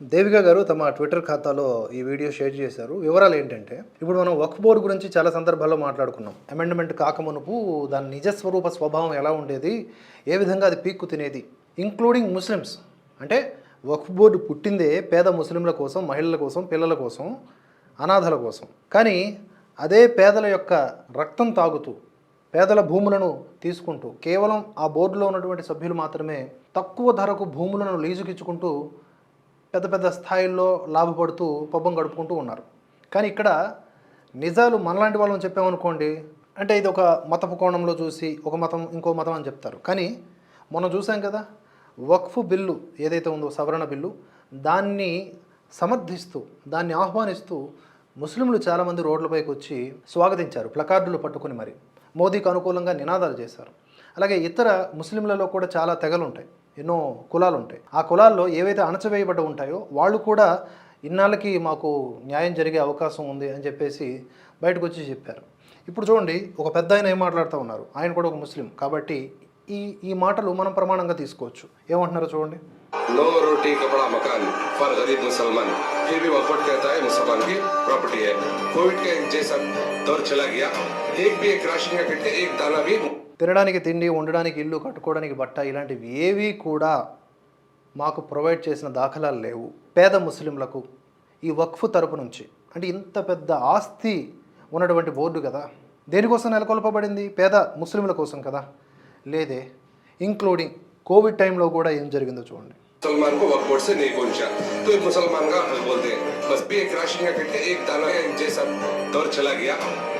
దేవిక గారు తమ ట్విట్టర్ ఖాతాలో ఈ వీడియో షేర్ చేశారు. వివరాలు ఏంటంటే ఇప్పుడు మనం వక్ఫ్ బోర్డు గురించి చాలా సందర్భాల్లో మాట్లాడుకున్నాం. అమెండ్మెంట్ కాకమునుపు దాని నిజస్వరూప స్వభావం ఎలా ఉండేది? ఏ విధంగా అది పీక్కు తినేది? ఇంక్లూడింగ్ ముస్లిమ్స్ అంటే వక్ఫ్ బోర్డు పుట్టిందే పేద ముస్లింల కోసం మహిళల కోసం పిల్లల కోసం అనాథల కోసం. కానీ అదే పేదల యొక్క రక్తం తాగుతూ పేదల భూములను తీసుకుంటూ కేవలం ఆ బోర్డులో ఉన్నటువంటి సభ్యులు మాత్రమే తక్కువ ధరకు భూములను లీజుకిచ్చుకుంటూ పెద్ద పెద్ద స్థాయిల్లో లాభపడుతూ పబ్బం గడుపుకుంటూ ఉన్నారు. కానీ ఇక్కడ నిజాలు మనలాంటి వాళ్ళని చెప్పామనుకోండి అంటే ఇది ఒక మతపు కోణంలో చూసి ఒక మతం ఇంకో మతం అని చెప్తారు. కానీ మనం చూసాం కదా వక్ఫ్ బిల్లు ఏదైతే ఉందో సవరణ బిల్లు దాన్ని సమర్థిస్తూ దాన్ని ఆహ్వానిస్తూ ముస్లింలు చాలామంది రోడ్లపైకి వచ్చి స్వాగతించారు ప్లకార్డులు పట్టుకుని మరి. మోదీకి అనుకూలంగా నినాదాలు చేశారు. అలాగే ఇతర ముస్లింలలో కూడా చాలా తెగలు ఉంటాయి. ఎన్నో కులాలు ఉంటాయి ఆ కులాల్లో ఏవైతే అణచవేయబడ్డ ఉంటాయో వాళ్ళు కూడా ఇన్నాళ్ళకి మాకు న్యాయం జరిగే అవకాశం ఉంది అని చెప్పేసి బయటకు వచ్చి చెప్పారు ఇప్పుడు చూడండి ఒక పెద్ద ఆయన ఏం మాట్లాడుతూ ఉన్నారు ఆయన కూడా ఒక ముస్లిం కాబట్టి ఈ ఈ మాటలు మనం ప్రమాణంగా తీసుకోవచ్చు ఏమంటున్నారో చూడండి नो रोटी कपड़ा मकान फॉर गरीब मुसलमान फिर भी वफट कहता है मुसलमान की प्रॉपर्टी है कोविड का जैसा दौर चला गया एक भी एक राशन का किट का एक दाना भी తినడానికి తిండి ఉండడానికి ఇల్లు కట్టుకోవడానికి బట్ట ఇలాంటివి ఏవి కూడా మాకు ప్రొవైడ్ చేసిన దాఖలాలు లేవు పేద ముస్లింలకు ఈ వక్ఫ్ తరపు నుంచి అంటే ఇంత పెద్ద ఆస్తి ఉన్నటువంటి బోర్డు కదా దేనికోసం నెలకొల్పబడింది పేద ముస్లింల కోసం కదా లేదే ఇంక్లూడింగ్ కోవిడ్ టైంలో కూడా ఏం జరిగిందో చూడండి मुसलमान को वक्त बोर्ड से नहीं पहुंचा तो एक मुसलमान का हल बोलते हैं बस भी एक राशि का करके एक दाना जैसा दौर चला गया।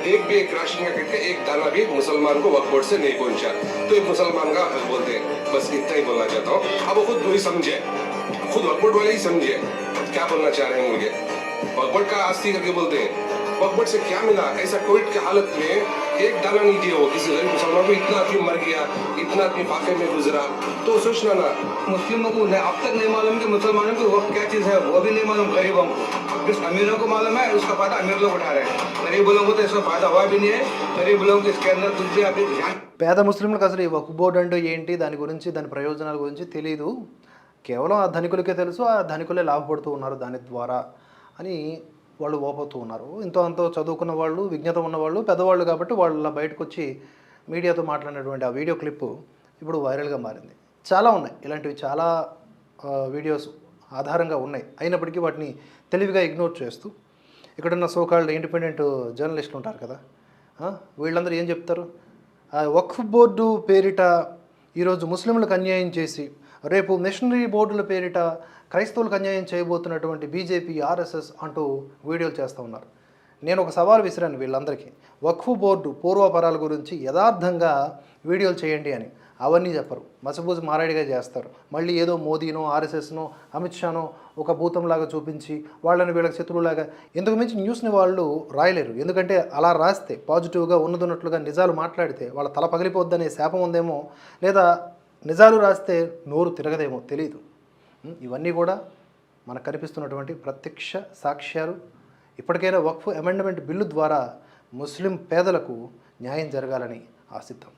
एक भी एक राशि का करके एक दाना भी मुसलमान को वक्त से नहीं पहुँचा। तो एक मुसलमान का हक बोलते हैं। बस इतना ही बोलना चाहता हूँ। अब वो खुद वही समझे। खुद वक्त वाले ही समझे। क्या बोलना चाह रहे हैं मुझे वकबट का आस्ती करके बोलते हैं। वकबट से क्या मिला? ऐसा कोविड की हालत में एक दाना नहीं दिया वो किसी गरीब मुसलमान को इतना आदमी मर गया इतना आदमी फाके में गुजरा तो सोचना ना मुस्लिमों को नहीं- अब तक नहीं मालूम कि मुसलमानों को वक्त क्या चीज़ है वो भी नहीं मालूम गरीबों को जिस अमीरों को मालूम है उसका फायदा अमीर लोग उठा रहे हैं गरीब लोगों को तो इसका फायदा हुआ भी नहीं है गरीब लोगों को इसके अंदर कुछ भी अभी ध्यान పేద ముస్లింలకు అసలు ఈ వక్ఫ్ బోర్డు అంటే ఏంటి దాని గురించి దాని ప్రయోజనాల గురించి తెలియదు కేవలం ఆ ధనికులకే తెలుసు ఆ ధనికులే లాభపడుతూ ఉన్నారు దాని ద్వారా అని వాళ్ళు ఓపోతూ ఉన్నారు. ఇంతో అంతో చదువుకున్న వాళ్ళు విజ్ఞత ఉన్నవాళ్ళు పెద్దవాళ్ళు కాబట్టి వాళ్ళ బయటకు వచ్చి మీడియాతో మాట్లాడినటువంటి ఆ వీడియో క్లిప్ ఇప్పుడు వైరల్గా మారింది. చాలా ఉన్నాయి. ఇలాంటివి చాలా వీడియోస్ ఆధారంగా ఉన్నాయి. అయినప్పటికీ వాటిని తెలివిగా ఇగ్నోర్ చేస్తూ ఇక్కడున్న సోకాల్డ్ ఇండిపెండెంట్ జర్నలిస్టులు ఉంటారు కదా వీళ్ళందరూ ఏం చెప్తారు? వక్ఫ్ బోర్డు పేరిట ఈరోజు ముస్లింలకు అన్యాయం చేసి రేపు మిషనరీ బోర్డుల పేరిట క్రైస్తవులకు అన్యాయం చేయబోతున్నటువంటి బీజేపీ ఆర్ఎస్ఎస్ అంటూ వీడియోలు చేస్తూ ఉన్నారు. నేను ఒక సవాల్ విసిరాను వీళ్ళందరికీ. వక్ఫ్ బోర్డు పూర్వపరాల గురించి యథార్థంగా వీడియోలు చేయండి అని. అవన్నీ చెప్పరు. మసబూజు మారాడిగా చేస్తారు. మళ్ళీ ఏదో మోదీనో ఆర్ఎస్ఎస్నో అమిత్ షానో ఒక భూతంలాగా చూపించి వాళ్ళని వీళ్ళకి శత్రువులాగా ఎందుకు మించి న్యూస్ని వాళ్ళు రాయలేరు. ఎందుకంటే అలా రాస్తే పాజిటివ్గా ఉన్నదున్నట్లుగా నిజాలు మాట్లాడితే వాళ్ళ తల పగిలిపోద్దనే శాపం ఉందేమో లేదా నిజాలు రాస్తే నోరు తిరగదేమో తెలియదు ఇవన్నీ కూడా మనకు కనిపిస్తున్నటువంటి ప్రత్యక్ష సాక్ష్యాలు. ఇప్పటికైనా వక్ఫ్ అమెండ్మెంట్ బిల్లు ద్వారా ముస్లిం పేదలకు న్యాయం జరగాలని ఆశిద్దాం.